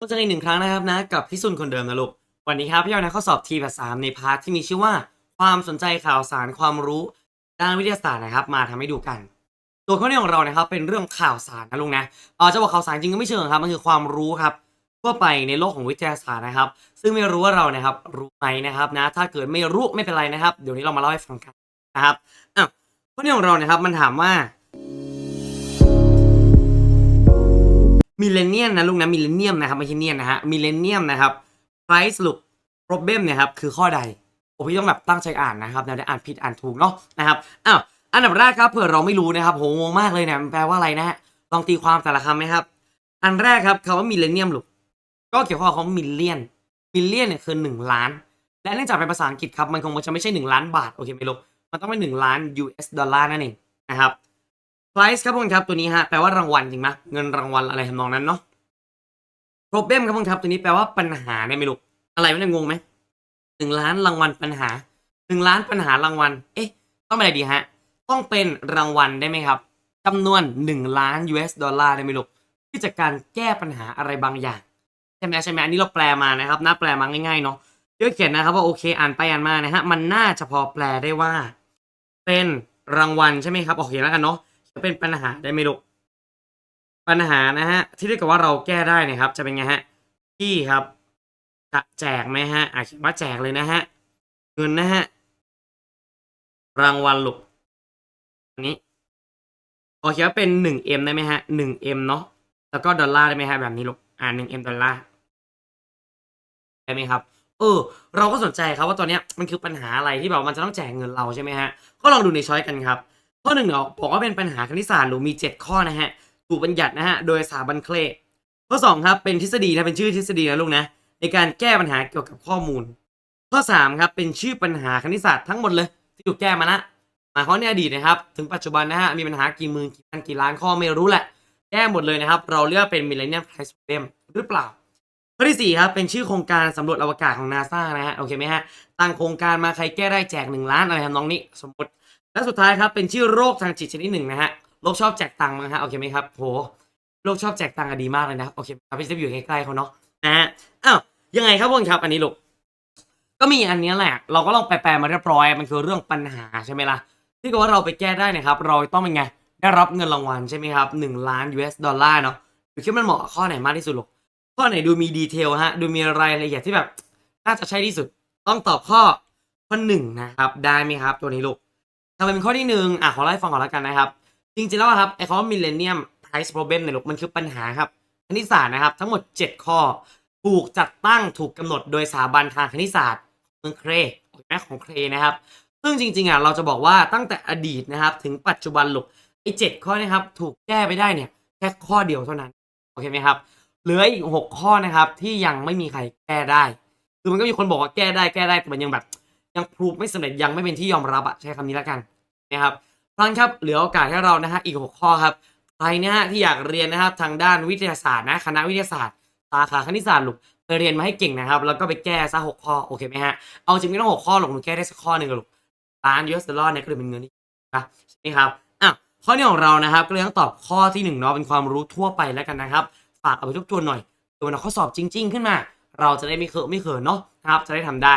ก็เจอกันอีกหนึ่งครั้งนะครับนะกับพี่ซุนคนเดิมนะลูก วันนี้ครับพี่เอาในข้อสอบทีแบบสามในพาร์ทที่มีชื่อว่า ความสนใจข่าวสารความรู้ด้านวิทยาศาสตร์นะครับ มาทำให้ดูกัน ตัวข้อนี้ของเรานะครับเป็นเรื่องข่าวสารนะลุงนะเออจะบอกข่าวสารจริงก็ไม่เชิงครับมันคือความรู้ครับทั่วไปในโลกของวิทยาศาสตร์นะครับ ซึ่งไม่รู้ว่าเรานะครับรู้ไหมนะครับนะถ้าเกิดไม่รู้ไม่เป็นไรนะครับ เดี๋ยวนี้เรามาเล่าให้ฟังกันนะครับอะข้อนี้ของเรานะครับมันถามว่า มิเลเนียมนะลุงนะมิเลเนียมนะครับไม่ใช่เนียนนะฮะมิเลเนียมนะครับ price look problem เนี่ยครับคือข้อใดผมพี่ต้องแบบตั้งใจอ่านนะครับนะได้อ่านผิดอ่านถูกเนาะนะครับอ้าวอันดับแรกครับเผื่อเราไม่รู้นะครับโหงงมากเลยเนี่ยมันแปลว่าอะไรนะฮะลองตีความแต่ละคำไหมครับ อันแรกครับคำว่ามิเลเนียมลูกก็เกี่ยวข้องกับมิลเลียนมิลเลียนเนี่ยคือหนึ่งล้าน และเนื่องจากเป็นภาษาอังกฤษครับมันคงจะไม่ใช่หนึ่งล้านบาทโอเคไหมลูกมันต้องเป็นหนึ่งล้าน US ดอลลาร์นั่นเองนะครับ price ครับพวกคุณครับตัวนี้ฮะแปลว่ารางวัลจริงไหมเงินรางวัลอะไรทำนองนั้นเนาะ problem ครับพวกคุณครับตัวนี้แปลว่าปัญหาเนี่ยไม่รู้อะไรไม่ได้งงไหมหนึ่งล้านรางวัลปัญหาหนึ่งล้านปัญหารางวัล เอ๊ะ ต้องเป็นอะไรดีฮะ ต้องเป็นรางวัลได้ไหมครับจำนวนหนึ่งล้าน US ดอลลาร์ได้ไหมลูกที่จากการแก้ปัญหาอะไรบางอย่างใช่ไหมใช่ไหมอันนี้เราแปลมานะครับน่าแปลมาง่ายๆเนาะเยอะเขียนนะครับว่าโอเคอ่านไปอ่านมานะฮะมันน่าจะพอแปลได้ว่า เป็นรางวัลใช่ไหมครับโอเคแล้วกันเนาะ เป็นปัญหาได้ไหมลูก ปัญหานะฮะ ที่เรียกว่าเราแก้ได้นะครับ จะเป็นไงฮะที่ครับจะแจกไหมฮะอะเขียนว่าแจกเลยนะฮะ เงินนะฮะ รางวัลลูกอันนี้โอเคว่าเป็นหนึ่งเอ็มได้ไหมฮะหนึ่งเอ็มเนาะแล้วก็ดอลลาร์ได้ไหมฮะแบบนี้ลูกอ่าหนึ่งเอ็มดอลลาร์ได้ไหมครับเออเราก็สนใจครับว่าตอนนี้มันคือปัญหาอะไรที่แบบมันจะต้องแจกเงินเราใช่ไหมฮะ ก็ลองดูในช้อยกันครับ ข้อหนึ่งเนาะบอกว่าเป็นปัญหาคณิตศาสตร์หรือมีเจ็ดข้อนะฮะถูกบัญญัตินะฮะโดยสถาบันเคลข้อ 2 ครับเป็นทฤษฎีนะเป็นชื่อทฤษฎีนะลูกนะในการแก้ปัญหาเกี่ยวกับข้อมูล ข้อ 3 ครับเป็นชื่อปัญหาคณิตศาสตร์ทั้งหมดเลย ที่ถูกแก้มาละหมายความในอดีตนะครับ ถึงปัจจุบันนะฮะมีปัญหากี่หมื่นกี่พันกี่ล้านข้อไม่รู้แหละ แก้หมดเลยนะครับ เราเรียกเป็น Millennium Prize Problem หรือเปล่า ข้อที่4ครับเป็นชื่อโครงการสำรวจอวกาศของนาซานะฮะโอเคไหมฮะตั้งโครงการมาใครแก้ได้แจก1ล้านอะไรทำนองนี้ สมมติ และสุดท้ายครับเป็นชื่อโรคทางจิตชนิดหนึ่งนะฮะโรคชอบแจกตังค์นะฮะโอเคไหมครับโหโรคชอบแจกตังค์อะดีมากเลยนะโอเคครับพี่จะอยู่ใกล้ๆเขาเนาะนะฮะอ้าวยังไงครับพวกครับ อันนี้ลูกก็มีอันนี้แหละ เราก็ลองแปลมาเรียบร้อย มันคือเรื่องปัญหาใช่ไหมล่ะที่ก็ว่าเราไปแก้ได้นะครับ เราต้องเป็นไงได้รับเงินรางวัลใช่ไหมครับหนึ่งล้าน US ดอลลาร์เนาะดูคิดว่ามันเหมาะข้อไหนมากที่สุดลูกข้อไหนดูมีดีเทลฮะดูมีรายละเอียดที่แบบน่าจะใช่ที่สุด ต้องตอบข้อข้อหนึ่งนะครับ ได้ไหมครับ ตัวนี้ลูก ทำไมเป็นข้อที่หนึ่งอะขอเล่าให้ฟังก่อนแล้วกันนะครับ จริงๆแล้วอะครับไอ้คำว่า millennium price problem เนี่ยลูกมันคือปัญหาครับคณิตศาสตร์นะครับ ทั้งหมด 7 ข้อ ถูกจัดตั้งถูกกำหนดโดยสถาบันทางคณิตศาสตร์เมืองเครแม่ของเครนะครับ ซึ่งจริงๆอะเราจะบอกว่าตั้งแต่อดีตนะครับ ถึงปัจจุบันลูกไอ้เจ็ดข้อนะครับ ถูกแก้ไปได้เนี่ยแค่ข้อเดียวเท่านั้นโอเคไหมครับเหลืออีก 6 ข้อนะครับที่ยังไม่มีใครแก้ได้ คือมันก็มีคนบอกว่าแก้ได้แก้ได้แต่มันยังแบบ ยังพรูฟไม่สำเร็จยังไม่เป็นที่ยอมรับอะใช้คำนี้แล้วกันนะครับพลันครับเหลือโอกาสให้เรานะฮะอีก 6 ข้อครับใครนะฮะที่อยากเรียนนะครับทางด้านวิทยาศาสตร์นะคณะวิทยาศาสตร์สาขาคณิตศาสตร์ลูกไปเรียนมาให้เก่งนะครับ แล้วก็ไปแก้ซะหกข้อโอเคไหมฮะเอาจริงไม่ต้องหกข้อหรอกหนูแก้ได้สักข้อหนึ่งลูกล้านยูเอสดอลลาร์เนี่ยก็เลยเป็นเงินนี่นะใช่ไหมครับอะข้อนี้ของเรานะครับก็เลยต้องตอบข้อที่หนึ่งเนาะเป็นความรู้ทั่วไปแล้วกันนะครับ ฝากเอาไปทบทวนหน่อยตัววันข้อสอบจริง ๆ ขึ้นมา เราจะได้ไม่เขินไม่เขินเนาะนะครับจะได้ทำได้